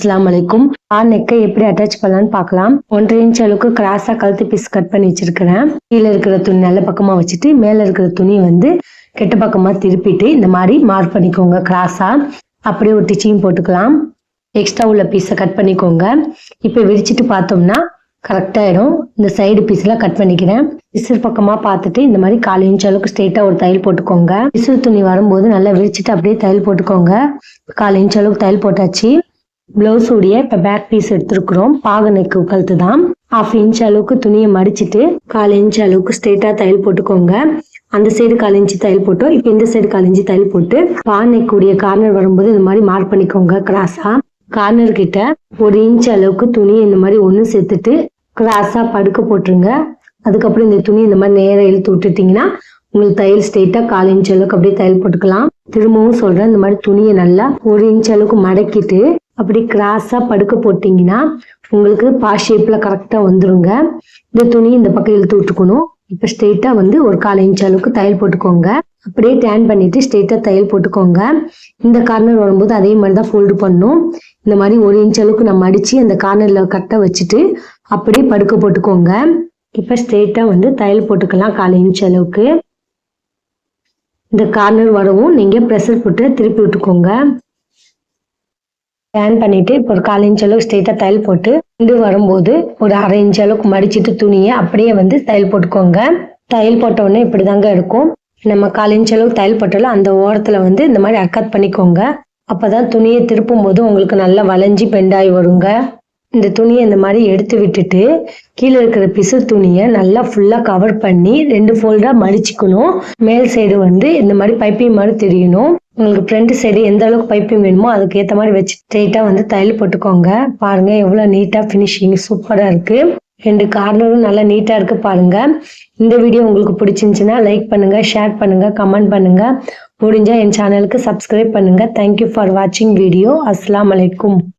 அஸ்லாம் வலைக்கும் ஆ நெக்கை எப்படி அட்டாச் பண்ணலாம்னு பார்க்கலாம். ஒன்றரை இன்ச் அளவுக்கு கிராஸா கழுத்து பீஸ் கட் பண்ணி வச்சிருக்கிறேன். கீழே இருக்கிற துணி நல்ல பக்கமா வச்சுட்டு மேல இருக்கிற துணி வந்து கெட்ட பக்கமா திருப்பிட்டு இந்த மாதிரி மார்க் பண்ணிக்கோங்க கிராஸா அப்படியே ஒரு டிச்சிங் போட்டுக்கலாம். எக்ஸ்ட்ரா உள்ள பீஸை கட் பண்ணிக்கோங்க. இப்போ விரிச்சிட்டு பார்த்தோம்னா கரெக்டாயிடும் இந்த சைடு பீஸ்லாம் கட் பண்ணிக்கிறேன். விசிறு பக்கமா பார்த்துட்டு இந்த மாதிரி கால் இன்ச் அளவுக்கு ஸ்ட்ரெயிட்டா ஒரு தையல் போட்டுக்கோங்க. விசிறு துணி வரும்போது நல்லா விரிச்சிட்டு அப்படியே தையல் போட்டுக்கோங்க. கால் இன்ச் அளவுக்கு தையல் போட்டாச்சு. பிளவுஸ் உடைய இப்போ பேக் பீஸ் எடுத்துருக்குறோம். பாக கழுத்து தான். ஹாஃப் இன்ச் அளவுக்கு துணியை மடிச்சிட்டு கால் இன்ச் அளவுக்கு ஸ்ட்ரெயிட்டாக தையல் போட்டுக்கோங்க. அந்த சைடு கலைஞ்சி தையல் போட்டோம் இப்போ இந்த சைடு கலைஞ்சி தையல் போட்டு பானைக்குடைய கார்னர் வரும்போது இந்த மாதிரி மார்க் பண்ணிக்கோங்க கிராஸா கார்னர் கிட்ட ஒரு இன்ச் அளவுக்கு துணி இந்த மாதிரி ஒன்று சேர்த்துட்டு கிராஸா படுக்க போட்டுருங்க. அதுக்கப்புறம் இந்த துணி இந்த மாதிரி நேரம் இழுத்து விட்டுட்டீங்கன்னா உங்களுக்கு தையல் ஸ்ட்ரெயிட்டா கால் இன்ச் அளவுக்கு அப்படியே தையல் போட்டுக்கலாம். திரும்பவும் சொல்றேன் இந்த மாதிரி துணியை நல்லா ஒரு இன்ச் அளவுக்கு மடக்கிட்டு அப்படி கிராஸா படுக்க போட்டீங்கன்னா உங்களுக்கு பா ஷேப்ல கரெக்டா வந்துருங்க. இந்த துணி இந்த பக்கம் இழுத்து விட்டுக்கணும் இப்ப ஸ்ட்ரெயிட்டா வந்து ஒரு கால் இன்ச் அளவுக்கு தையல் போட்டுக்கோங்க. அப்படியே டேன் பண்ணிட்டு ஸ்ட்ரெயிட்டா தையல் போட்டுக்கோங்க. இந்த கார்னர் வரும்போது அதே மாதிரி தான் ஃபோல்டு பண்ணும். இந்த மாதிரி ஒரு இன்ச் அளவுக்கு நம்ம அடிச்சு அந்த கார்னர்ல கரெக்டாக வச்சுட்டு அப்படியே படுக்க போட்டுக்கோங்க. இப்ப ஸ்ட்ரெயிட்டா வந்து தையல் போட்டுக்கலாம் கால் இன்ச் அளவுக்கு. இந்த கார்னர் வரவும் நீங்க ப்ரெஷர் போட்டு திருப்பி விட்டுக்கோங்க. ஸ்கேன் பண்ணிட்டு இப்போ ஒரு கால் இன்ச் அளவுக்கு ஸ்ட்ரெயிட்டாக தையல் போட்டு ரெண்டு வரும்போது ஒரு அரை இன்ச் அளவுக்கு மடிச்சிட்டு துணியை அப்படியே வந்து தையல் போட்டுக்கோங்க. தையல் போட்ட உடனே இப்படிதாங்க இருக்கும். நம்ம கால் இன்ச் அளவுக்கு தையல் போட்டாலும் அந்த ஓரத்தில் வந்து இந்த மாதிரி அர்க்கத் பண்ணிக்கோங்க. அப்போதான் துணியை திருப்பும் போது உங்களுக்கு நல்லா வளைஞ்சி பெண்டாகி வருங்க. இந்த துணியை இந்த மாதிரி எடுத்து விட்டுட்டு கீழே இருக்கிற பிசு துணியை நல்லா ஃபுல்லாக கவர் பண்ணி ரெண்டு ஃபோல்டாக மடிச்சுக்கணும். மேல் சைடு வந்து இந்த மாதிரி பைப்பிங் மாதிரி தெரியணும். உங்களுக்கு ஃப்ரண்ட் சைடு எந்த அளவுக்கு பைப்பிங் வேணுமோ அதுக்கு ஏற்ற மாதிரி வச்சு ஸ்ட்ரைட்டாக வந்து தையல் போட்டுக்கோங்க. பாருங்க எவ்வளோ நீட்டாக ஃபினிஷிங் சூப்பராக இருக்கு. ரெண்டு கார்னரும் நல்லா நீட்டாக இருக்கு பாருங்க. இந்த வீடியோ உங்களுக்கு பிடிச்சிருந்துச்சுன்னா லைக் பண்ணுங்க ஷேர் பண்ணுங்க கமெண்ட் பண்ணுங்க. முடிஞ்சா என் சேனலுக்கு சப்ஸ்கிரைப் பண்ணுங்க. தேங்க்யூ ஃபார் வாட்சிங் வீடியோ அஸ்லாம் அலைக்கும்